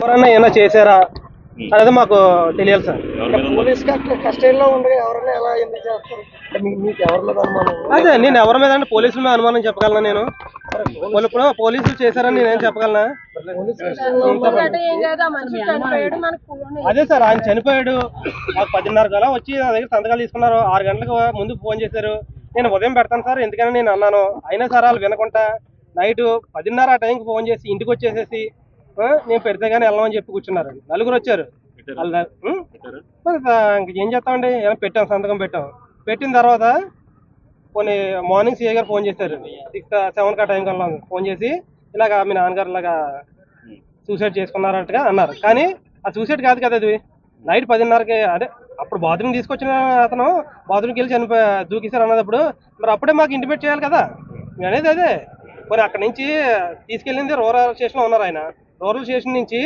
ఎవరన్నా ఏమైనా చేశారా? అనేది మాకు తెలియాలి సార్. ఎవరి మీద ఉంది? పోలీస్ కస్టడీలో ఉండగా ఎవరైనా ఎలా ఎందుకు చేస్తారు? అంటే మీ- మీకు ఎవరి మీద అనుమానం? అదే నేను ఎవరి మీద అంటే పోలీసుల మీద అనుమానం చెప్పగలనా నేను? పోలీసులు చేశారని నేనేం చెప్పగలనా? అదే సార్ ఆయన చనిపోయాడు. మాకు పదిన్నర కల వచ్చి నా దగ్గర సంతకాలు తీసుకున్నారు. ఆరు గంటలకు ముందు ఫోన్ చేశారు. నేను ఉదయం పెడతాను సార్ ఎందుకని నేను అన్నాను. అయినా సార్ వాళ్ళు వినకుండా నైట్ పదిన్నర ఆ టైంకి ఫోన్ చేసి ఇంటికి వచ్చేసేసి నేను పెడితే కానీ వెళ్ళమని చెప్పి కూర్చున్నారు నలుగురు వచ్చారు. ఏం చేస్తామండి? ఏమైనా పెట్టాం సంతకం పెట్టాం. పెట్టిన తర్వాత కొన్ని మార్నింగ్ సీఏ గారు ఫోన్ చేశారు. సిక్స్ సెవెన్ కా టైం కల్లా ఫోన్ చేసి ఇలాగా మీ నాన్నగారు ఇలాగా సూసైడ్ చేసుకున్నారంటగా అన్నారు. కానీ ఆ సూసైడ్ కాదు కదా అది. నైట్ పదిన్నరకి అదే అప్పుడు బాత్రూమ్ తీసుకొచ్చిన అతను బాత్రూమ్కి వెళ్ళి చనిపోయి దూకేశారు అన్నప్పుడు. మరి అప్పుడే మాకు ఇంటిమేట్ చేయాలి కదా. అనేది అదే. మరి అక్కడ నుంచి తీసుకెళ్ళింది రూరల్ స్టేషన్లో ఉన్నారు ఆయన. రూరల్ స్టేషన్ నుంచి